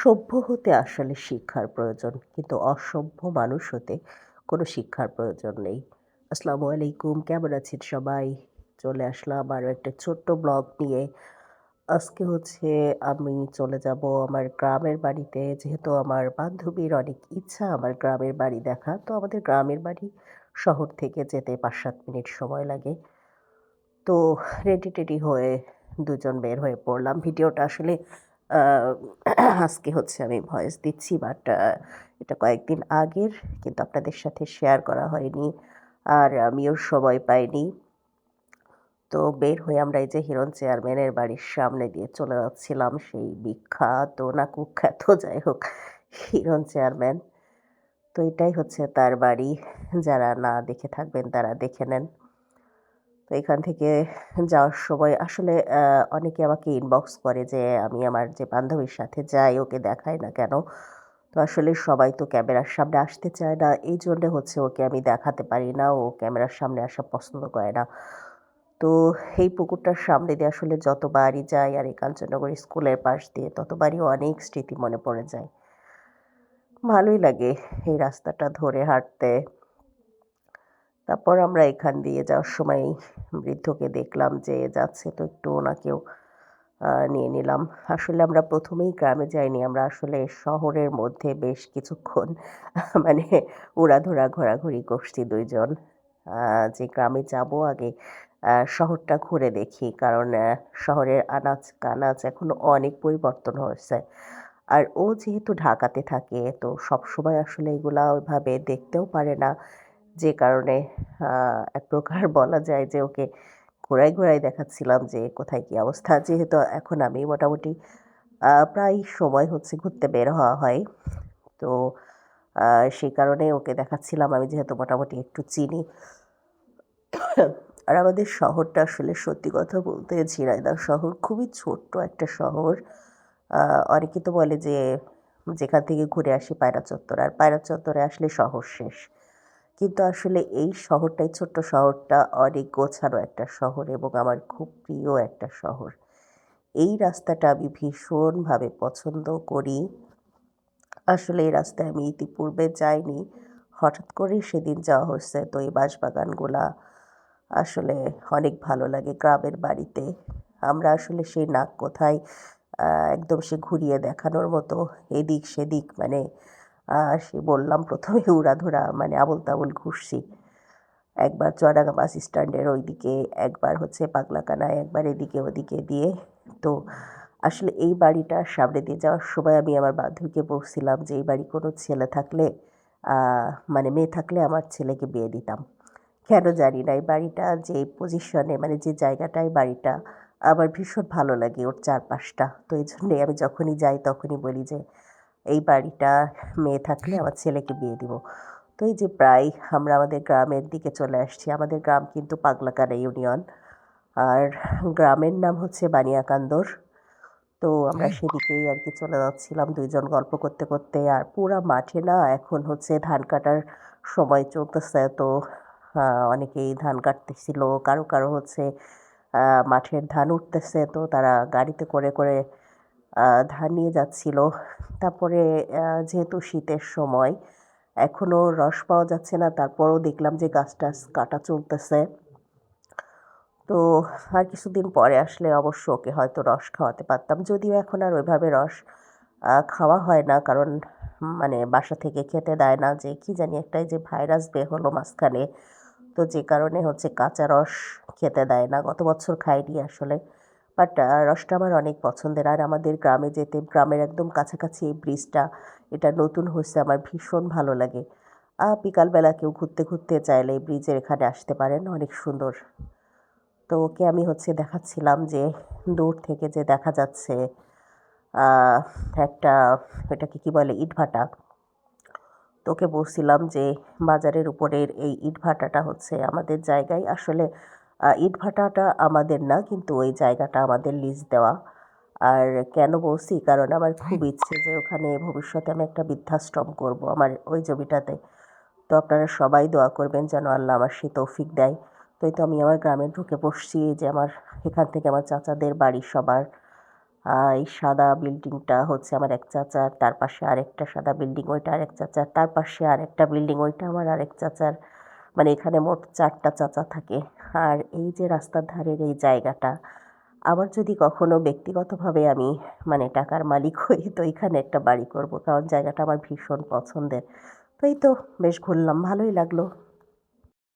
সভ্য হতে আসলে শিক্ষার প্রয়োজন, কিন্তু অসভ্য মানুষ হতে কোনো শিক্ষার প্রয়োজন নেই। আসসালামু আলাইকুম, কেমন আছেন সবাই? চলে আসলাম আরও একটা ছোট্ট ব্লগ নিয়ে। আজকে হচ্ছে আমি চলে যাব আমার গ্রামের বাড়িতে, যেহেতু আমার বান্ধবীর অনেক ইচ্ছা আমার গ্রামের বাড়ি দেখা, তো আমাদের গ্রামের বাড়ি শহর থেকে যেতে পাঁচ সাত মিনিট সময় লাগে। তো রেডি টেডি হয়ে দুজন বের হয়ে পড়লাম। ভিডিওটা আসলে আজকে হচ্ছে আমি ভয়েস দিচ্ছি বাট এটা কয়েকদিন আগের, কিন্তু আপনাদের সাথে শেয়ার করা হয়নি, আর আমিও সময় পাইনি। তো বের হয়ে আমরা এই যে হিরণ চেয়ারম্যানের বাড়ির সামনে দিয়ে চলে যাচ্ছিলাম, সেই বিখ্যাত, না কুখ্যাত, যাই হোক, হিরণ চেয়ারম্যান। তো এটাই হচ্ছে তার বাড়ি, যারা না দেখে থাকবেন তারা দেখে নেন। তো এখান থেকে যাওয়ার সময় আসলে অনেকে আমাকে ইনবক্স করে যে, আমি আমার যে বান্ধবীর সাথে যাই, ওকে দেখাই না কেন? তো আসলে সবাই তো ক্যামেরার সামনে আসতে চায় না। এই জন্যে হচ্ছে ওকে আমি দেখাতে পারি না, ও ক্যামেরার সামনে আসা পছন্দ করে না। তো এই পুকুরটার সামনে দিয়ে আসলে যতবারই যাই আর এই কাঞ্চননগর স্কুলের পাশ দিয়ে, ততবারই অনেক স্মৃতি মনে পড়ে যায়। ভালোই লাগে এই রাস্তাটা ধরে হাঁটতে। তারপর আমরা এখান দিয়ে যাওয়ার সময় বৃদ্ধকে দেখলাম যে যাচ্ছে তো একটু ওনাকেও নিয়ে নিলাম। আসলে আমরা প্রথমেই গ্রামে যাইনি, আমরা আসলে শহরের মধ্যে বেশ কিছুক্ষণ মানে উড়াধুরা, ঘোরাঘুরি করছি দুইজন। যে গ্রামে যাব আগে শহরটা ঘুরে দেখি, কারণ শহরের আনাজ কানাজ এখনও অনেক পরিবর্তন হয়েছে। আর ও যেহেতু ঢাকাতে থাকে, তো সবসময় আসলে এগুলা ওইভাবে দেখতেও পারে না। যে কারণে এক প্রকার বলা যায় যে ওকে ঘোরায় ঘোরায় দেখাচ্ছিলাম যে কোথায় কি অবস্থা। যেহেতু এখন আমি মোটামুটি প্রায় সময় হচ্ছে ঘুরতে বের হওয়া হয়। তো সেই কারণে ওকে দেখাচ্ছিলাম। আমি যেহেতু মোটামুটি একটু চিনি। আর আমাদের শহরটা আসলে সত্যি কথা বলতে ঝিনাইদহ শহর খুবই ছোট্ট একটা শহর। অনেকে তো বলে যে, যেখান থেকে ঘুরে আসি পায়রা চত্বর। আর পায়রা চত্বরে আসলে শহর শেষ। কিন্তু আসলে এই শহরটাই ছোট্ট শহরটা অনেক গোছানো একটা শহর এবং আমার খুব প্রিয় একটা শহর। এই রাস্তাটা আমি ভীষণভাবে পছন্দ করি। আসলে এই রাস্তায় আমি ইতিপূর্বে যাইনি। হঠাৎ করেই সেদিন যাওয়া হয়েছে, তো এই বাঁশবাগানগুলা আসলে অনেক ভালো লাগে গ্রামের বাড়িতে। আমরা আসলে সেই নাক কোথায় একদম সে ঘুরিয়ে দেখানোর মতো এদিক সেদিক মানে সে বললাম, প্রথমে উড়াধুরা মানে আবল তাবল ঘুরছি একবার চুয়াডাঙ্গা বাস স্ট্যান্ডের ওইদিকে, একবার হচ্ছে পাগলাকানায়, একবার এদিকে ওদিকে দিয়ে। তো আসলে এই বাড়িটা সামনে দিয়ে যাওয়ার সময় আমি আমার বান্ধবীকে বলছিলাম যে, এই বাড়ি কোনো ছেলে থাকলে মানে মেয়ে থাকলে আমার ছেলেকে বিয়ে দিতাম। কেন জানি না, এই বাড়িটা যে পজিশনে মানে যে জায়গাটায় বাড়িটা, আমার ভীষণ ভালো লাগে ওর চারপাশটা। তো এই জন্যে আমি যখনই যাই তখনই বলি যে এই বাড়িটা মেয়ে থাকলে আমার ছেলেকে বিয়ে দিব। তো এই যে প্রায় আমরা আমাদের গ্রামের দিকে চলে আসছি, আমাদের গ্রাম কিন্তু পাগলাকানা ইউনিয়ন। আর গ্রামের নাম হচ্ছে বানিয়াকান্দর। তো আমরা সেদিকেই আর কি চলে যাচ্ছিলাম দুইজন গল্প করতে করতে। আর পুরা মাঠে না এখন হচ্ছে ধান কাটার সময় চলতেছে। তো অনেকেই ধান কাটতেছিল, কারও কারও হচ্ছে মাঠের ধান উঠতেছে। তো তারা গাড়িতে করে করে ধান নিয়ে যাচ্ছিল। তারপরে যেহেতু শীতের সময় এখনও রস পাওয়া যাচ্ছে না। তারপরও দেখলাম যে গাছ টাছ কাটা চলতেছে। তো আর কিছুদিন পরে আসলে অবশ্য ওকে হয়তো রস খাওয়াতে পারতাম। যদিও এখন আর ওইভাবে রস খাওয়া হয় না। কারণ মানে বাসা থেকে খেতে দেয় না যে, কি জানি একটাই যে ভাইরাস বের হলো মাঝখানে। তো যে কারণে হচ্ছে কাঁচা রস খেতে দেয় না। গত বছর খাইনি আসলে। বাট রসটা আমার অনেক পছন্দের। আর আমাদের গ্রামে যেতে, গ্রামের একদম কাছাকাছি এই ব্রিজটা, এটা নতুন হয়েছে, আমার ভীষণ ভালো লাগে। বিকালবেলা কেউ ঘুরতে ঘুরতে চাইলে এই ব্রিজের এখানে আসতে পারেন, অনেক সুন্দর। তো ওকে আমি হচ্ছে দেখাচ্ছিলাম যে, দূর থেকে যে দেখা যাচ্ছে একটা, এটাকে কি বলে, ইটভাটা। তোকে বলছিলাম যে, বাজারের উপরের এই ইটভাটাটা হচ্ছে আমাদের জায়গায়। আসলে ইটভাটাটা আমাদের না, কিন্তু ওই জায়গাটা আমাদের লিজ দেওয়া। আর কেন বলছি? কারণ আমার খুব ইচ্ছে যে ওখানে ভবিষ্যতে আমি একটা বৃদ্ধাশ্রম করব আমার ওই জমিটাতে। তো আপনারা সবাই দোয়া করবেন যেন আল্লাহ আমার সে তৌফিক দেয়। তো এই তো আমি আমার গ্রামে ঢুকে বসছি যে আমার, এখান থেকে আমার চাচাদের বাড়ি সবার। এই সাদা বিল্ডিংটা হচ্ছে আমার এক চাচার, তার পাশে আরেকটা সাদা বিল্ডিং ওইটা আরেক চাচার, তার পাশে আরেকটা বিল্ডিং ওইটা আমার আরেক চাচার। মানে এখানে মোট চারটা চাচা থাকে। আর এই যে রাস্তার ধারের এই জায়গাটা, আবার যদি কখনো ব্যক্তিগতভাবে আমি মানে টাকার মালিক হই, তো এখানে একটা বাড়ি করব। কারণ জায়গাটা আমার ভীষণ পছন্দের। তাই তো বেশ ঘুরলাম, ভালোই লাগল।